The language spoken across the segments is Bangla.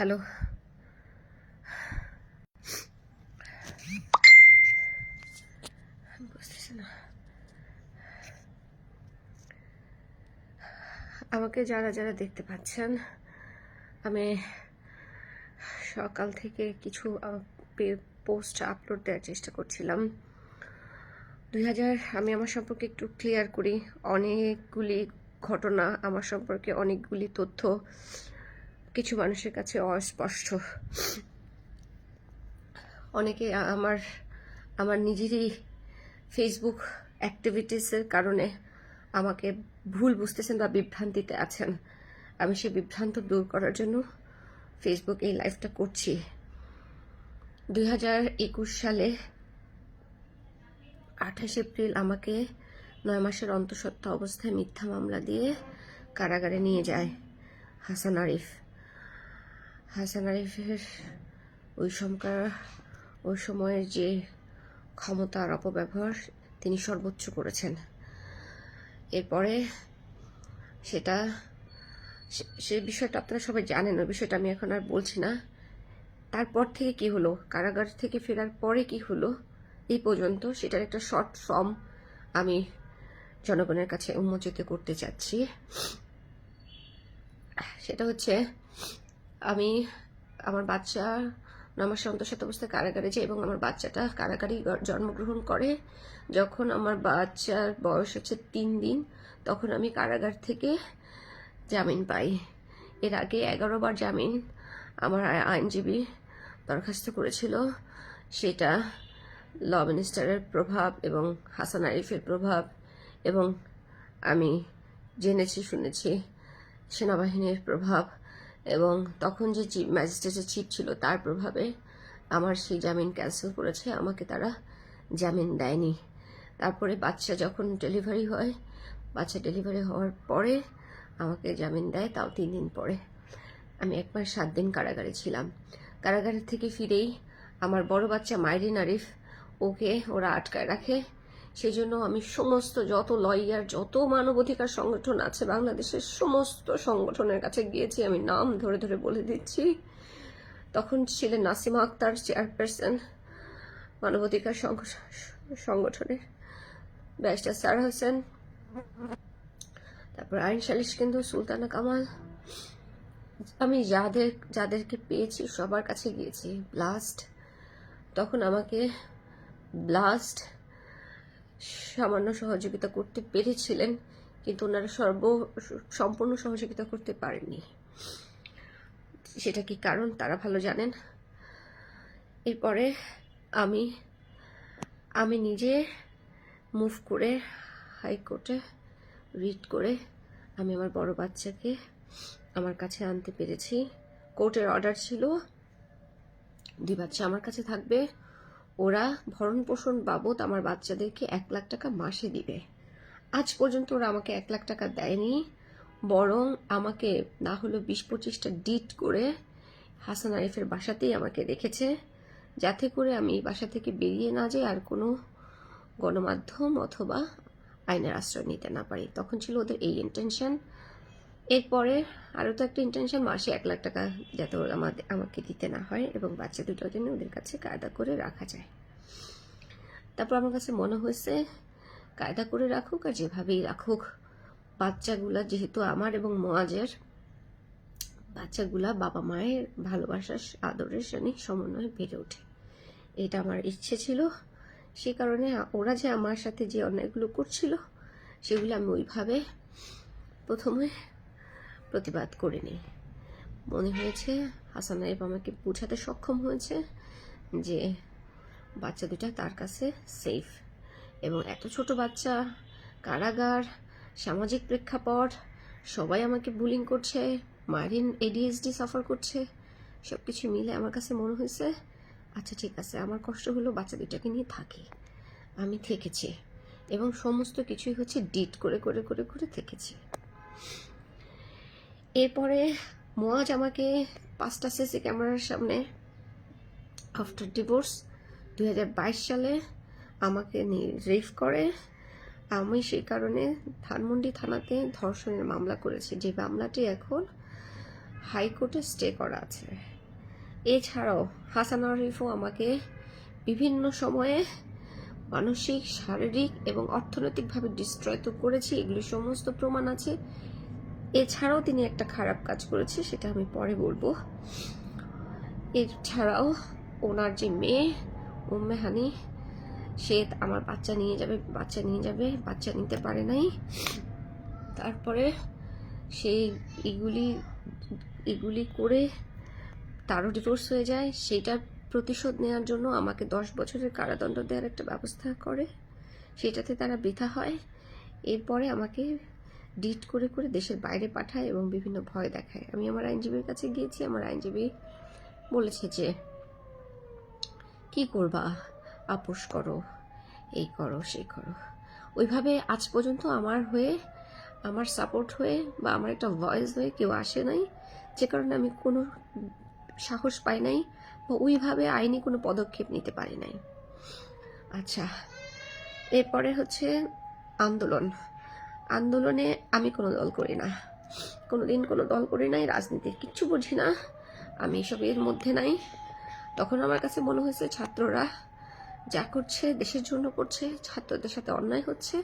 হ্যালো না। আমাকে যারা যারা দেখতে পাচ্ছেন, আমি সকাল থেকে কিছু পোস্ট আপলোড দেওয়ার চেষ্টা করছিলাম। দুই হাজার, আমি আমার সম্পর্কে একটু ক্লিয়ার করি। অনেকগুলি ঘটনা আমার সম্পর্কে, অনেকগুলি তথ্য কিছু মানুষের কাছে অস্পষ্ট। অনেকে আমার আমার নিজেরই ফেসবুক অ্যাক্টিভিটিসের কারণে আমাকে ভুল বুঝতেছেন বা বিভ্রান্তিতে আছেন। আমি সেই বিভ্রান্ত দূর করার জন্য ফেসবুক এই লাইভটা করছি। দুই হাজার একুশ সালে আঠাশ এপ্রিল আমাকে নয় মাসের অন্তঃসত্ত্বা অবস্থায় মিথ্যা মামলা দিয়ে কারাগারে নিয়ে যায় হাসান আরিফ। হাসান আরিফের ওই সমকার, ওই সময়ের যে ক্ষমতার অপব্যবহার তিনি সর্বোচ্চ করেছেন। এরপরে সেটা সে বিষয়টা আপনারা সবাই জানেন, ওই বিষয়টা আমি এখন আর বলছি না। তারপর থেকে কি হলো? কারাগার থেকে ফেরার পরে কি হলো? এই পর্যন্ত সেটার একটা শর্ট ফর্ম আমি জনগণের কাছে উন্মোচিত করতে চাচ্ছি। সেটা হচ্ছে আমি আমার বাচ্চা মাসের অন্তঃসত্ত্বা অবস্থায় কারাগারে যাই এবং আমার বাচ্চাটা কারাগারেই জন্মগ্রহণ করে। যখন আমার বাচ্চার বয়স হচ্ছে তিন দিন, তখন আমি কারাগার থেকে জামিন পাই। এর আগে এগারো বার জামিন আমার আইনজীবী দরখাস্ত করেছিল। সেটা ল মিনিস্টারের প্রভাব এবং হাসান আরিফের প্রভাব এবং আমি জেনেছি, শুনেছি সেনাবাহিনীর প্রভাব। এবং তখন যে ম্যাজিস্ট্রেটের চিফ ছিল, তার প্রভাবে আমার সেই জামিন ক্যান্সেল করেছে। আমাকে তারা জামিন দেয়নি। তারপরে বাচ্চা যখন ডেলিভারি হয়, বাচ্চা ডেলিভারি হওয়ার পরে আমাকে জামিন দেয়, তাও তিন দিন পরে। আমি একবার সাত দিন কারাগারে ছিলাম। কারাগারের থেকে ফিরেই আমার বড় বাচ্চা মাইরিন আরিফ, ওকে ওরা আটকায় রাখে। সেই জন্য আমি সমস্ত যত লয়ার, যত মানবাধিকার সংগঠন আছে বাংলাদেশের সমস্ত সংগঠনের কাছে গিয়েছি, আমি নাম ধরে ধরে বলে দিচ্ছি। তখন ছিলেন নাসিমা আক্তার, চেয়ারপারসন মানবাধিকার সংগ- সংগঠনের ব্যারিস্টার স্যার হোসেন, তারপর আইন সালিশ কেন্দ্র সুলতানা কামাল। আমি যাদের, যাদেরকে পেয়েছি সবার কাছে গিয়েছি, ব্লাস্ট। তখন আমাকে ব্লাস্ট সামান্য সহযোগিতা করতে পেরেছিলেন, কিন্তু ওনারা সর্ব, সম্পূর্ণ সহযোগিতা করতে পারেননি। সেটা কি কারণ তারা ভালো জানেন? এরপরে আমি আমি নিজে মুভ করে হাইকোর্টে রিড করে আমি আমার বড় বাচ্চাকে আমার কাছে আনতে পেরেছি। কোর্টের অর্ডার ছিল, দুই বাচ্চা আমার কাছে থাকবে ওরা ভরণ পোষণ বাবদ আমার বাচ্চাদেরকে এক লাখ টাকা মাসে দিবে। আজ পর্যন্ত ওরা আমাকে এক লাখ টাকা দেয়নি, বরং আমাকে না হলেও বিশ পঁচিশটা ডিট করে হাসান আরিফের বাসাতেই আমাকে রেখেছে, যাতে করে আমি এই বাসা থেকে বেরিয়ে না যাই আর কোনো গণমাধ্যম অথবা আইনের আশ্রয় নিতে না পারি। তখন ছিল ওদের এই ইন্টেনশন এরপরে আরও তো একটা ইন্টেনশন মাসে এক লাখ টাকা যাতে আমাদের, আমাকে দিতে না হয় এবং বাচ্চা দুটোর জন্য ওদের কাছে কায়দা করে রাখা যায়। তারপর আমার কাছে মনে হয়েছে, কায়দা করে রাখুক আর যেভাবেই রাখুক, বাচ্চাগুলা যেহেতু আমার এবং মোয়াজের বাচ্চাগুলা বাবা মায়ের ভালোবাসার আদরের সানি সমন্বয়ে বেড়ে ওঠে। এটা আমার ইচ্ছে ছিল। সে কারণে ওরা যে আমার সাথে যে অন্যায়গুলো করছিল, সেগুলো আমি ওইভাবে প্রথমে প্রতিবাদ করিনি। মনে হয়েছে হাসান আইব আমাকে বোঝাতে সক্ষম হয়েছে যে বাচ্চা দুটা তার কাছে সেফ এবং এত ছোট বাচ্চা, কারাগার, সামাজিক প্রেক্ষাপট, সবাই আমাকে বুলিং করছে, মারিন এডিএসডি সাফার করছে সব কিছু মিলে আমার কাছে মনে হয়েছে আচ্ছা ঠিক আছে, আমার কষ্ট হলো বাচ্চা দুটাকে নিয়ে থাকি। আমি থেকেছি এবং সমস্ত কিছুই হচ্ছে ডিট করে করে করে করে থেকেছি। এরপরে মোয়াজ আমাকে পাঁচটা সিসি ক্যামেরার সামনে আফটার ডিভোর্স দু হাজার বাইশ সালে আমাকে রেফ করে। আমি সেই কারণে ধানমন্ডি থানাতে ধর্ষণের মামলা করেছি। যে মামলাটি এখন হাইকোর্টে স্টে করা আছে। এছাড়াও হাসান আরিফও আমাকে বিভিন্ন সময়ে মানসিক, শারীরিক এবং অর্থনৈতিকভাবে ডিস্ট্রয় তো করেছি। এগুলি সমস্ত প্রমাণ আছে। এছাড়াও তিনি একটা খারাপ কাজ করেছে, সেটা আমি পরে বলব। এছাড়াও ওনার যে মেয়ে, উম্মে হানি, সে আমার বাচ্চা নিয়ে যাবে, বাচ্চা নিয়ে যাবে, বাচ্চা নিতে পারে নাই। তারপরে সেই এগুলি এগুলি করে তারও ডিভোর্স হয়ে যায়। সেটার প্রতিশোধ নেওয়ার জন্য আমাকে দশ বছরের কারাদণ্ড দেওয়ার একটা ব্যবস্থা করে। সেটাতে তারা বৃথা হয়। এরপরে আমাকে ডিট করে করে দেশের বাইরে পাঠায় এবং বিভিন্ন ভয় দেখায়। আমি আমার আইনজীবীর কাছে গিয়েছি, আমার আইনজীবী বলেছে যে, কি করবা? আপোষ করো, এই করো, সেই করো। ওইভাবে আজ পর্যন্ত আমার হয়ে, আমার সাপোর্ট হয়ে বা আমার একটা ভয়েস হয়ে কেউ আসে নাই। যে কারণে আমি কোনো সাহস পাই নাই বা ওইভাবে আইনি কোনো পদক্ষেপ নিতে পারি নাই। আচ্ছা এরপরে হচ্ছে আন্দোলন। আন্দোলনে আমি কোনো দল করি না। কোনোদিন কোনো দল করি নাই, রাজনীতির কিচ্ছু বুঝি না। আমি এসব এর মধ্যে নাই। তখন আমার কাছে মনে হয়েছে, ছাত্ররা যা করছে, দেশের জন্য করছে, ছাত্রদের সাথে অন্যায় হচ্ছে।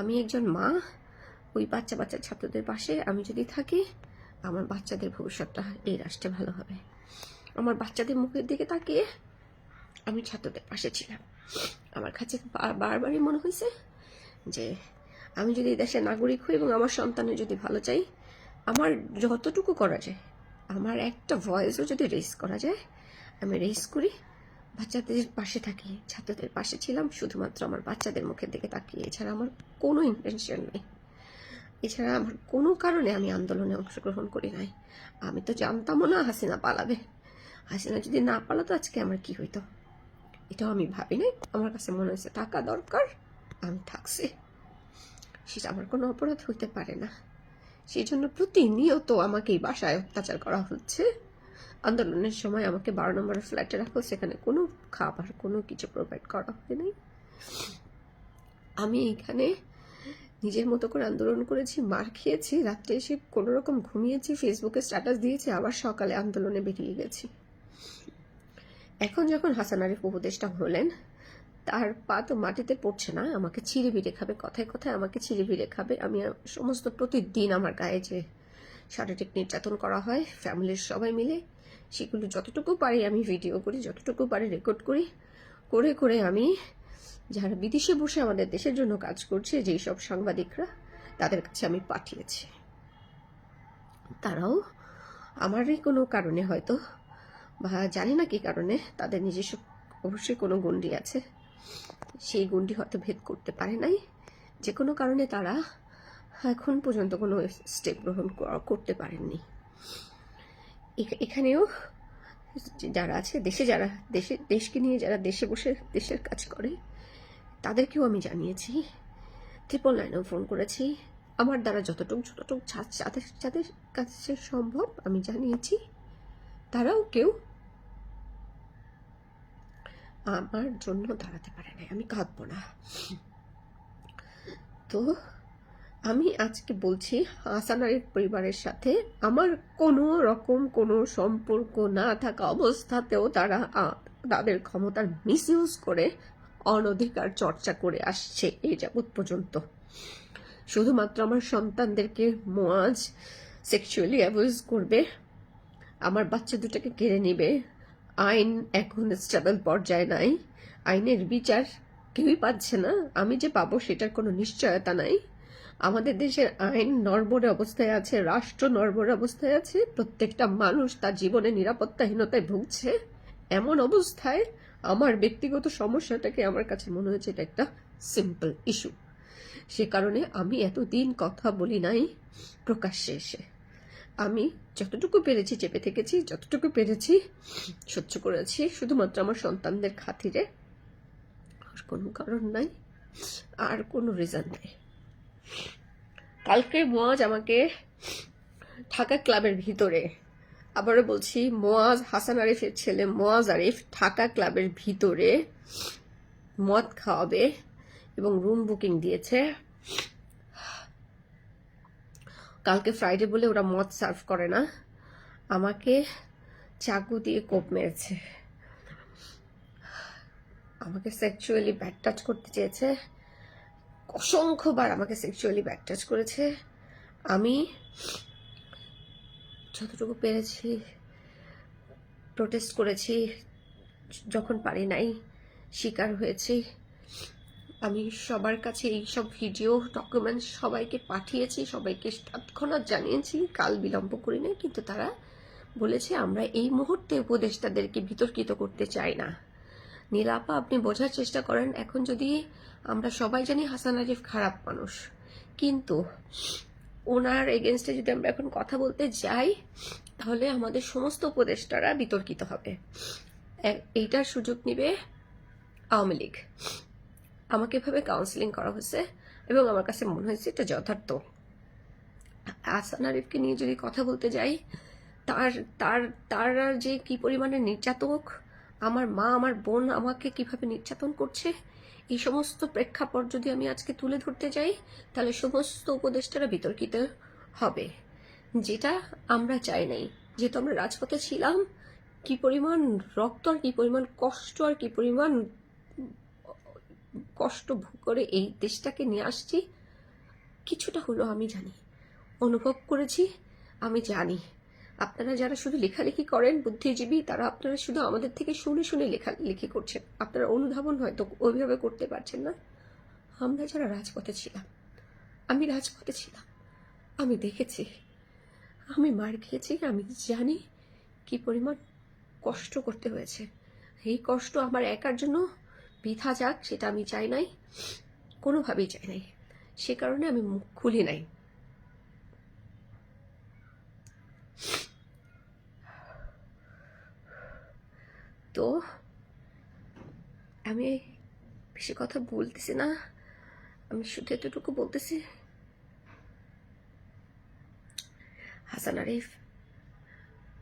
আমি একজন মা, ওই বাচ্চা বাচ্চা ছাত্রদের পাশে আমি যদি থাকি, আমার বাচ্চাদের ভবিষ্যৎটা এই রাষ্ট্রে ভালো হবে। আমার বাচ্চাদের মুখের দিকে তাকিয়ে আমি ছাত্রদের পাশে ছিলাম। আমার কাছে বারবারই মনে হয়েছে যে আমি যদি দেশের নাগরিক হই এবং আমার সন্তানের যদি ভালো চাই, আমার যতটুকু করা যায়, আমার একটা ভয়েসও যদি রেস করা যায়, আমি রেস করি, বাচ্চাদের পাশে থাকি, ছাত্রদের পাশে ছিলাম, শুধুমাত্র আমার বাচ্চাদের মুখের দিকে তাকিয়ে। এছাড়া আমার কোনো ইন্টেনশন নেই। এছাড়া আমার কোনো কারণে আমি আন্দোলনে অংশগ্রহণ করি নাই। আমি তো জানতামও না হাসিনা পালাবে। হাসিনা যদি না পালাতো, আজকে আমার কি হইতো? এটাও আমি ভাবি নাই আমার কাছে মনে হয়েছে, থাকা দরকার, আমি থাকছি। সেটা আমার কোনো অপরাধ হইতে পারে না। সেই জন্য প্রতিনিয়ত আমাকে এই বাসায় অত্যাচার করা হচ্ছে। আন্দোলনের সময় আমাকে বারো নম্বরের ফ্ল্যাটে রাখো, সেখানে কোনো খাবার, কোনো কিছু প্রোভাইড করা হয়নি। আমি এখানে নিজের মতো করে আন্দোলন করেছি, মার খেয়েছি, রাত্রে এসে কোনো রকম ঘুমিয়েছি ফেসবুকে স্ট্যাটাস দিয়েছি, আবার সকালে আন্দোলনে বেরিয়ে গেছি। এখন যখন হাসান আরিফ উপদেষ্টা হলেন তার পা তো মাটিতে পড়ছে না, আমাকে ছিঁড়ে বিড়ে খাবে, কথায় কথায় আমাকে ছিঁড়ে বিড়ে খাবে। আমি সমস্ত প্রতিদিন আমার গায়ে যে শারীরিক নির্যাতন করা হয়, ফ্যামিলির সবাই মিলে, সেগুলো যতটুকু পারি আমি ভিডিও করি, যতটুকু পারি রেকর্ড করি, করে করে আমি যারা বিদেশে বসে আমাদের দেশের জন্য কাজ করছে, যেই সব সাংবাদিকরা, তাদের কাছে আমি পাঠিয়েছি। তারাও আমারই কোনো কারণে হয়তো বা জানি না কি কারণে তাদের নিজস্ব অবশ্যই কোনো গণ্ডি আছে। সেই গণ্ডি হয়তো ভেদ করতে পারে নাই। যে কোনো কারণে তারা এখন পর্যন্ত কোনো স্টেপ গ্রহণ করা- করতে পারেননি। এখ- এখানেও যারা আছে, দেশে যারা, দেশে, দেশকে নিয়ে যারা দেশে বসে দেশের কাজ করে, তাদেরকেও আমি জানিয়েছি। ট্রিপল নাইনেও ফোন করেছি। আমার দ্বারা যতটুকু যতটুকু যাদের যাদের কাছে সম্ভব আমি জানিয়েছি। তারাও কেউ আমার জন্য দাঁড়াতে পারে নাই। আমি কাঁদবো না। তো আমি আজকে বলছি, হাসান আলীর পরিবারের সাথে আমার কোনো রকম কোনো সম্পর্ক না থাকা অবস্থাতেও তারা তাদের ক্ষমতার মিসইউজ করে অনধিকার চর্চা করে আসছে এই যাবৎ পর্যন্ত। শুধুমাত্র আমার সন্তানদেরকে মোয়াজ সেক্সুয়ালি অ্যাবিউজ করবে, আমার বাচ্চা দুটাকে কেড়ে নেবে আইন এখন স্টেবল পর্যায়ে নাই। আইনের বিচার কেউই পাচ্ছে না। আমি যে পাবো সেটার কোনো নিশ্চয়তা নাই। আমাদের দেশের আইন নড়বড়ে অবস্থায় আছে, রাষ্ট্র নড়বড়ে অবস্থায় আছে, প্রত্যেকটা মানুষ তার জীবনে নিরাপত্তাহীনতায় ভুগছে। এমন অবস্থায় আমার ব্যক্তিগত সমস্যাটাকে আমার কাছে মনে হয়েছে এটা একটা সিম্পল ইস্যু সে কারণে আমি এতদিন কথা বলি নাই, প্রকাশ্যে এসে। আমি যতটুকু পেরেছি, চেপে থেকেছি, যতটুকু পেরেছি, সহ্য করেছি। শুধুমাত্র আমার সন্তানদের খাতিরে আর কোনো কারণ নাই, আর কোনো রিজন নেই। কালকে মোয়াজ আমাকে ঢাকা ক্লাবের ভিতরে আবারও বলছি, মোয়াজ হাসান আরিফের ছেলে মোয়াজ আরিফ ঢাকা ক্লাবের ভিতরে মদ খাওয়াবে এবং রুম বুকিং দিয়েছে। কালকে ফ্রাইডে বলে ওরা মদ সার্ভ করে না। আমাকে চাকু দিয়ে কোপ মেরেছে। আমাকে সেক্সুয়ালি ব্যাক টাচ করতে চেয়েছে। অসংখ্যবার আমাকে সেক্সুয়ালি ব্যাক টাচ করেছে। আমি যতটুকু পেরেছি প্রোটেস্ট করেছি। যখন পারি নাই, শিকার হয়েছি। আমি সবার কাছে এই সব ভিডিও ডকুমেন্টস সবাইকে পাঠিয়েছি, সবাইকে তৎক্ষণাৎ জানিয়েছি, কাল বিলম্ব করি নাই, কিন্তু তারা বলেছে আমরা এই মুহূর্তে উপদেষ্টাদেরকে বিতর্কিত করতে চাই না। নীলাপা, আপনি বোঝার চেষ্টা করেন, এখন যদি আমরা সবাই জানি হাসান আরিফ খারাপ মানুষ, কিন্তু ওনার এগেনস্টে যদি আমরা এখন কথা বলতে যাই, তাহলে আমাদের সমস্ত উপদেষ্টারা বিতর্কিত হবে। এইটার সুযোগ নিবে আওয়ামী লীগ। আমাকে এভাবে কাউন্সিলিং করা হয়েছে এবং আমার কাছে মনে হয়েছে এটা যথার্থ। আসান আরিফকে নিয়ে যদি কথা বলতে যাই, তার তার তার যে কি পরিমাণে নির্যাতক, আমার মা, আমার বোন আমাকে কীভাবে নির্যাতন করছে, এই সমস্ত প্রেক্ষাপট যদি আমি আজকে তুলে ধরতে যাই, তাহলে সমস্ত উপদেষ্টারা বিতর্কিত হবে। যেটা আমরা চাই নাই। যেহেতু আমরা রাজপথে ছিলাম, কি পরিমাণ রক্ত আর কি পরিমাণ কষ্ট আর কি পরিমাণ কষ্ট ভোগ করে এই দেশটাকে নিয়ে আসছি, কিছুটা হলো আমি জানি। অনুভব করেছি, আমি জানি। আপনারা যারা শুধু লেখালেখি করেন, বুদ্ধিজীবী, তারা আপনারা শুধু আমাদের থেকে শুনে শুনে লেখালেখি করছেন। আপনারা অনুধাবন হয়তো ওইভাবে করতে পারছেন না। আমরা যারা রাজপথে ছিলাম, আমি রাজপথে ছিলাম। আমি দেখেছি, আমি মার খেয়েছি, আমি জানি কি পরিমাণ কষ্ট করতে হয়েছে। এই কষ্ট আমার একার জন্য বৃথা যাক, সেটা আমি চাই নাই। কোনোভাবেই চাই নাই। সে কারণে আমি মুখ খুলি নাই। তো, আমি বেশি কথা বলতেছি না। আমি শুধু এতটুকু বলতেছি, হাসান আরিফ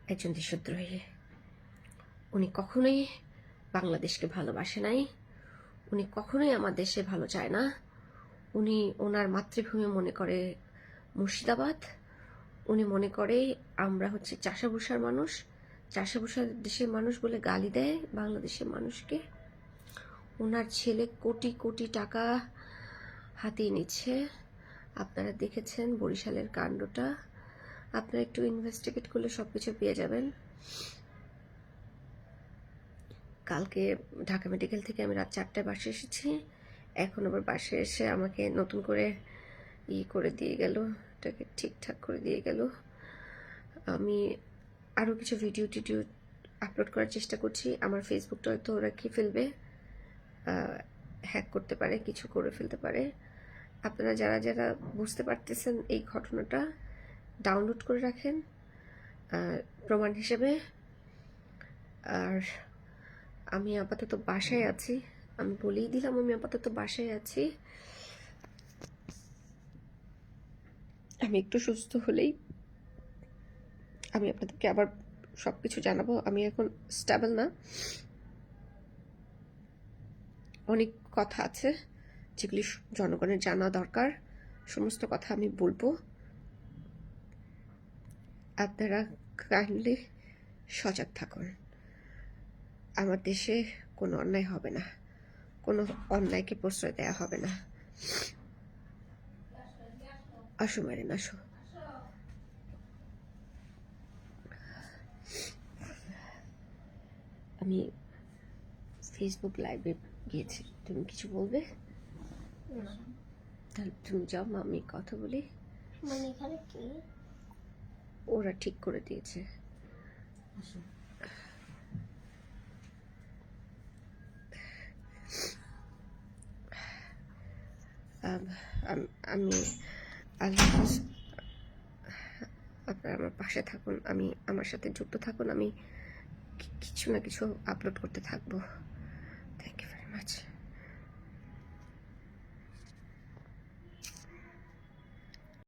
একজন দেশদ্রোহী। উনি কখনোই বাংলাদেশকে ভালোবাসে নাই। উনি কখনোই আমার দেশে ভালো চায় না। উনি ওনার মাতৃভূমি মনে করে মুর্শিদাবাদ। উনি মনে করে আমরা হচ্ছে চাষাভূষার মানুষ। চাষাভূষার দেশের মানুষ বলে গালি দেয় বাংলাদেশের মানুষকে। ওনার ছেলে কোটি কোটি টাকা হাতিয়ে নিচ্ছে। আপনারা দেখেছেন বরিশালের কাণ্ডটা। আপনারা একটু ইনভেস্টিগেট করলে সব কিছু পেয়ে যাবেন। কালকে ঢাকা মেডিকেল থেকে আমি রাত চারটায় বাসে এসেছি। এখন আবার বাসে এসে আমাকে নতুন করে ই করে দিয়ে গেল, এটাকে ঠিকঠাক করে দিয়ে গেল। আমি আরও কিছু ভিডিও টিডিও আপলোড করার চেষ্টা করছি। আমার ফেসবুকটা হয়তো ওরা কি ফেলবে হ্যাক করতে পারে, কিছু করে ফেলতে পারে। আপনারা যারা যারা বুঝতে পারতেছেন এই ঘটনাটা ডাউনলোড করে রাখেন প্রমাণ হিসেবে। আর আমি আপাতত বাসায় আছি। আমি বলেই দিলাম আমি আপাতত বাসায় আছি। আমি একটু সুস্থ হলেই আমি আপনাদেরকে আবার সব কিছু জানাব। আমি এখন স্টেবল না। অনেক কথা আছে যেগুলি জনগণের জানা দরকার। সমস্ত কথা আমি বলব। আপনারা কাইন্ডলি সজাগ থাকুন। আমার দেশে কোনো অন্যায় হবে না। কোনো অন্যায়কে প্রশ্রয় দেওয়া হবে না। আসো মারেন আসো। আমি ফেসবুক লাইভে গিয়েছি। তুমি কিছু বলবে? তাহলে তুমি যাও মা, আমি কথা বলি। মানে এখানে কি? ওরা ঠিক করে দিয়েছে। আম- আম- আমি আল্লাহ। আপনারা আমার পাশে থাকুন, আমি আমার সাথে যুক্ত থাকুন, আমি কিছু না কিছু আপলোড করতে থাকব থ্যাংক ইউ ভেরি মাচ